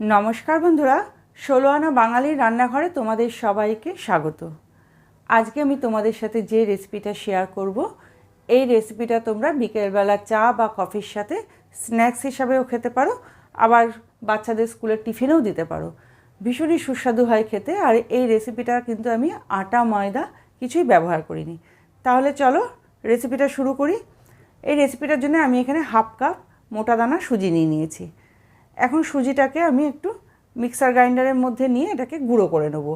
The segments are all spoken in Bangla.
নমস্কার বন্ধুরা ষোলো আনা বাঙালির রান্নাঘরে তোমাদের সবাইকে স্বাগত। আজকে আমি তোমাদের সাথে যে রেসিপিটা শেয়ার করব, এই রেসিপিটা তোমরা বিকেলবেলা চা বা কফির সাথে স্ন্যাক্স হিসাবেও খেতে পারো, আবার বাচ্চাদের স্কুলের টিফিনেও দিতে পারো। ভীষণই সুস্বাদু হয় খেতে, আর এই রেসিপিটা কিন্তু আমি আটা, ময়দা কিছুই ব্যবহার করিনি। তাহলে চলো রেসিপিটা শুরু করি। এই রেসিপিটার জন্য আমি এখানে হাফ কাপ মোটা দানা সুজি নিয়ে নিয়েছি। এখন সুজিটাকে আমি একটু মিক্সার গ্রাইন্ডারের মধ্যে নিয়ে এটাকে গুঁড়ো করে নেব।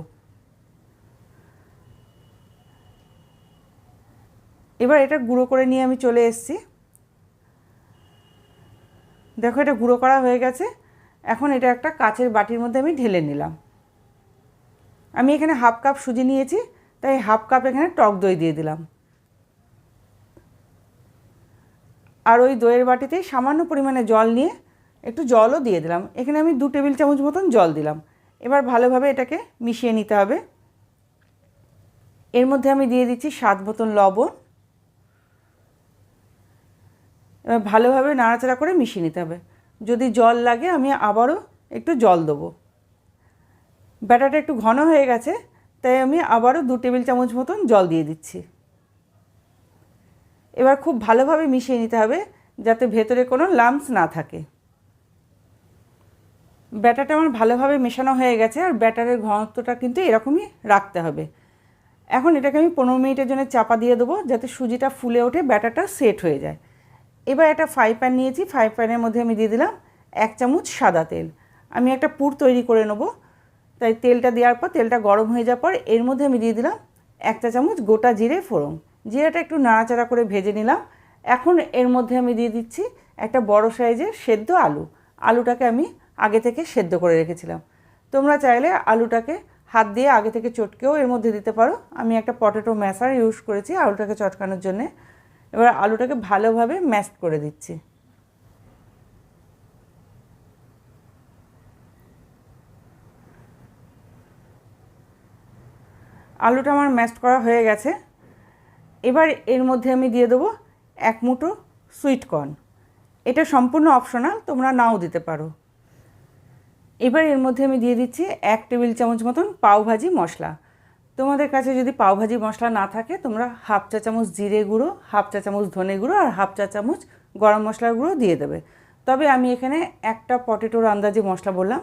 এবার এটা গুঁড়ো করে নিয়ে আমি চলে এসেছি। দেখো এটা গুঁড়ো করা হয়ে গেছে। এখন এটা একটা কাচের বাটির মধ্যে আমি ঢেলে নিলাম। আমি এখানে হাফ কাপ সুজি নিয়েছি, তাই হাফ কাপ এখানে টক দই দিয়ে দিলাম। আর ওই দইয়ের বাটিতেই সামান্য পরিমাণে জল নিয়ে একটু জলও দিয়ে দিলাম। এখানে আমি দু টেবিল চামচ মতন জল দিলাম। এবার ভালোভাবে এটাকে মিশিয়ে নিতে হবে। এর মধ্যে আমি দিয়ে দিচ্ছি স্বাদ মতন লবণ। এবার ভালোভাবে নাড়াচাড়া করে মিশিয়ে নিতে হবে। যদি জল লাগে, আমি আবারও একটু জল দেবো। ব্যাটারটা একটু ঘন হয়ে গেছে, তাই আমি আবারও দু টেবিল চামচ মতন জল দিয়ে দিচ্ছি। এবার খুব ভালোভাবে মিশিয়ে নিতে হবে, যাতে ভেতরে কোনো লাম্পস না থাকে। ব্যাটারটা আমার ভালোভাবে মেশানো হয়ে গেছে আর ব্যাটারের ঘনত্বটা কিন্তু এরকমই রাখতে হবে। এখন এটাকে আমি পনেরো মিনিটের জন্য চাপা দিয়ে দেবো যাতে সুজিটা ফুলে ওঠে, ব্যাটারটা সেট হয়ে যায়। এবার একটা ফ্রাই প্যান নিয়েছি, ফ্রাই প্যানের মধ্যে আমি দিয়ে দিলাম এক চামচ সাদা তেল। আমি একটা পুর তৈরি করে নেব। তাই তেলটা দেওয়ার পর, তেলটা গরম হয়ে যাওয়ার পর এর মধ্যে আমি দিয়ে দিলাম একটা চামচ গোটা জিরে ফোড়ন। জিরাটা একটু নাড়াচাড়া করে ভেজে নিলাম। এখন এর মধ্যে আমি দিয়ে দিচ্ছি একটা বড় সাইজের সেদ্ধ আলু। আলুটাকে আমি আগে থেকে সেদ্ধ করে রেখেছিলাম। তোমরা চাইলে আলুটাকে হাত দিয়ে আগে থেকে চটকেও এর মধ্যে দিতে পারো। আমি একটা পটেটো ম্যাশার ইউজ করেছি আলুটাকে চটকানোর জন্যে। এবার আলুটাকে ভালোভাবে ম্যাশ করে দিচ্ছি। আলুটা আমার ম্যাশ করা হয়ে গেছে। এবার এর মধ্যে আমি দিয়ে দেবো এক মুঠো সুইট কর্ন। এটা সম্পূর্ণ অপশনাল, তোমরা নাও দিতে পারো। এবার এর মধ্যে আমি দিয়ে দিচ্ছি এক টেবিল চামচ মতন পাওভাজি মশলা। তোমাদের কাছে যদি পাওভাজি মশলা না থাকে, তোমরা হাফ চা চামচ জিরে গুঁড়ো, হাফ চা চামচ ধনে গুঁড়ো আর হাফ চা চামচ গরম মশলার গুঁড়ো দিয়ে দেবে। তবে আমি এখানে একটা পটেটোর আন্দাজে মশলা বললাম।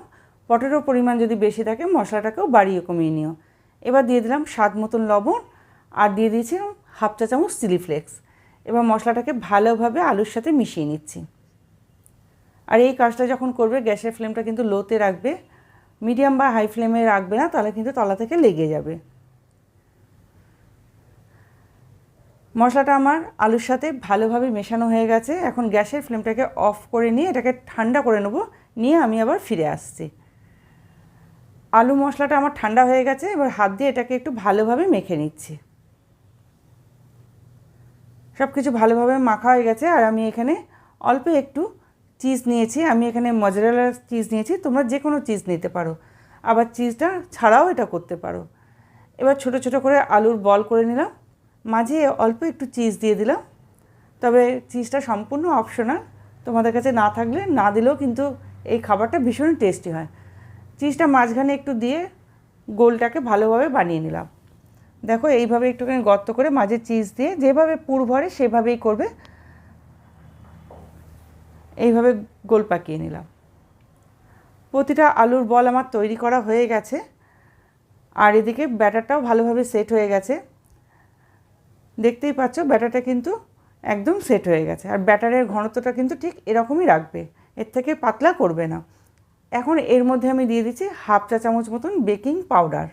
পটেটোর পরিমাণ যদি বেশি থাকে, মশলাটাকেও বাড়িয়ে কমিয়ে নিও। এবার দিয়ে দিলাম স্বাদ মতন লবণ আর দিয়ে দিয়েছিলাম হাফ চা চামচ চিলি ফ্লেক্স এবার মশলাটাকে ভালোভাবে আলুর সাথে মিশিয়ে নিচ্ছি। আর এই কাজটা যখন করবে, গ্যাসের ফ্লেমটা কিন্তু লোতে রাখবে। মিডিয়াম বা হাই ফ্লেমে রাখবে না, তাহলে কিন্তু তলা থেকে লেগে যাবে। মশলাটা আমার আলুর সাথে ভালোভাবে মেশানো হয়ে গেছে। এখন গ্যাসের ফ্লেমটাকে অফ করে নিয়ে এটাকে ঠান্ডা করে নেব। নিয়ে আমি আবার ফিরে আসছি। আলু মশলাটা আমার ঠান্ডা হয়ে গেছে, এবার হাত দিয়ে এটাকে একটু ভালোভাবে মেখে নিচ্ছি। সব কিছু ভালোভাবে মাখা হয়ে গেছে, আর আমি এখানে অল্প একটু চিজ নিয়েছি, আমি এখানে মজারেলা চিজ নিয়েছি, তোমরা যে কোনো চিজ নিতে পারো। আবার চিজটা ছাড়াও এটা করতে পারো। এবার ছোট ছোট করে আলুর বল করে নিলাম, মাঝে অল্প একটু চিজ দিয়ে দিলাম। তবে চিজটা সম্পূর্ণ অপশনাল তোমাদের কাছে না থাকলে না দিলেও কিন্তু এই খাবারটা ভীষণ টেস্টি হয়। চিজটা মাঝখানে একটু দিয়ে গোলটাকে ভালোভাবে বানিয়ে নিলাম। দেখো এইভাবে একটুখানি গর্ত করে মাঝে চিজ দিয়ে যেভাবে পুর ভরে সেভাবেই করবে। এইভাবে গোল পাকিয়ে নিলাম। প্রতিটা আলুর বল আমার তৈরি করা হয়ে গেছে। আর এদিকে ব্যাটারটাও ভালোভাবে সেট হয়ে গেছে। দেখতেই পাচ্ছ ব্যাটারটা কিন্তু একদম সেট হয়ে গেছে। আর ব্যাটারের ঘনত্বটা কিন্তু ঠিক এরকমই রাখবে। এর থেকে পাতলা করবে না। এখন এর মধ্যে আমি দিয়ে দিচ্ছি হাফ চা চামচ মতন বেকিং পাউডার।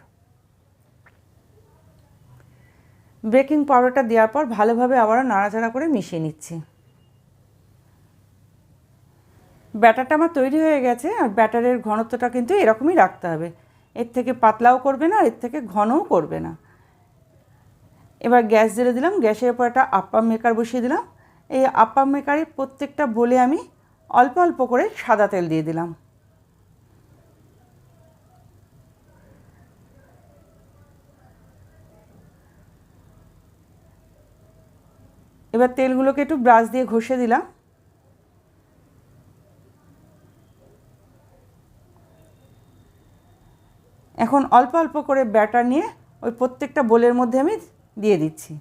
বেকিং পাউডারটা দেওয়ার পর ভালোভাবে আবারও নাড়াচাড়া করে মিশিয়ে নিচ্ছি। ব্যাটারটা আমার তৈরি হয়ে গেছে আর ব্যাটারের ঘনত্বটা কিন্তু এরকমই রাখতে হবে। এর থেকে পাতলাও করবে না আর এর থেকে ঘনও করবে না। এবার গ্যাস জেলে দিলাম, গ্যাসের উপর একটা আপ্পাম মেকার বসিয়ে দিলাম। এই আপ্পাম মেকারে প্রত্যেকটা বলে আমি অল্প অল্প করে সাদা তেল দিয়ে দিলাম। এবার তেলগুলোকে একটু ব্রাশ দিয়ে ঘষে দিলাম। এখন অল্প অল্প করে ব্যাটার নিয়ে ওই প্রত্যেকটা বোলের মধ্যে আমি দিয়ে দিচ্ছি।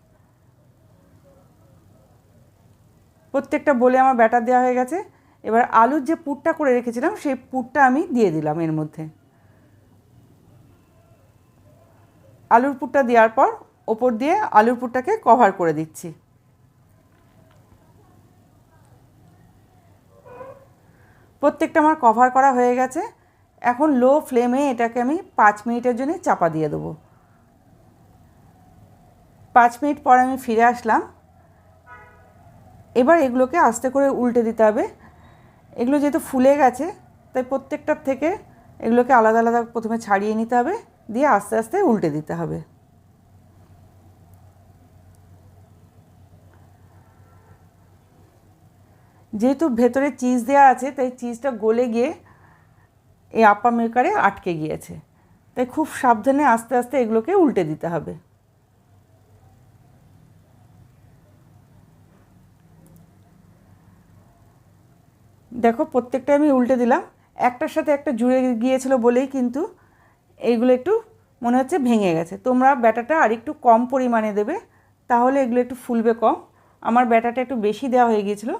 প্রত্যেকটা বোলে আমার ব্যাটার দেওয়া হয়ে গেছে। এবার আলুর যে পুরটা করে রেখেছিলাম, সেই পুরটা আমি দিয়ে দিলাম এর মধ্যে। আলুর পুরটা দেওয়ার পর ওপর দিয়ে আলুর পুরটাকে কভার করে দিচ্ছি। প্রত্যেকটা আমার কভার করা হয়ে গেছে। এখন লো ফ্লেমে এটাকে আমি পাঁচ মিনিটের জন্য চাপা দিয়ে দেবো। পাঁচ মিনিট পর আমি ফিরে আসলাম। এবার এগুলোকে আস্তে করে উল্টে দিতে হবে। এগুলো যেহেতু ফুলে গেছে, তাই প্রত্যেকটার থেকে এগুলোকে আলাদা আলাদা প্রথমে ছাড়িয়ে নিতে হবে, দিয়ে আস্তে আস্তে উল্টে দিতে হবে। যেহেতু ভেতরে চিজ দেওয়া আছে, তাই চিজটা গলে গিয়ে এই আপা মেকারে আটকে গিয়েছে। তাই খুব সাবধানে আস্তে আস্তে এগুলোকে উল্টে দিতে হবে। দেখো, প্রত্যেকটা আমি উল্টে দিলাম। একটার সাথে একটা জুড়ে গিয়েছিল বলেই কিন্তু এইগুলো একটু মনে হচ্ছে ভেঙে গেছে। তোমরা ব্যাটাটা আর একটু কম পরিমাণে দেবে, তাহলে এগুলো একটু ফুলবে কম। আমার ব্যাটাটা একটু বেশি দেওয়া হয়ে গিয়েছিল।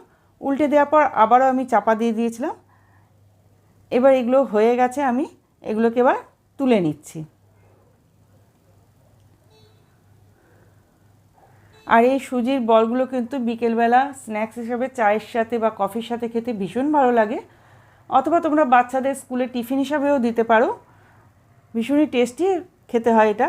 উল্টে দেওয়ার পর আবারও আমি চাপা দিয়ে দিয়েছিলাম। এবার এগুলো হয়ে গেছে, আমি এগুলোকে এবার তুলে নিচ্ছি। আর এই সুজির বলগুলো কিন্তু বিকেলবেলা স্ন্যাক্স হিসাবে, চায়ের সাথে বা কফির সাথে খেতে ভীষণ ভালো লাগে। অথবা তোমরা বাচ্চাদের স্কুলে টিফিন হিসাবেও দিতে পারো। ভীষণই টেস্টি খেতে হয় এটা।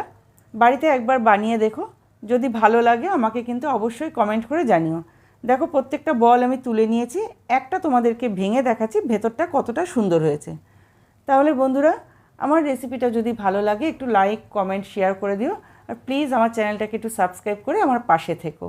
বাড়িতে একবার বানিয়ে দেখো। যদি ভালো লাগে আমাকে কিন্তু অবশ্যই কমেন্ট করে জানিও। দেখো, প্রত্যেকটা বল আমি তুলে নিয়েছি। একটা তোমাদেরকে ভেঙে দেখাচ্ছি, ভেতরটা কতটা সুন্দর হয়েছে। তাহলে বন্ধুরা, আমার রেসিপিটা যদি ভালো লাগে, একটু লাইক কমেন্ট শেয়ার করে দিও। আর প্লিজ আমার চ্যানেলটাকে একটু সাবস্ক্রাইব করে আমার পাশে থেকো।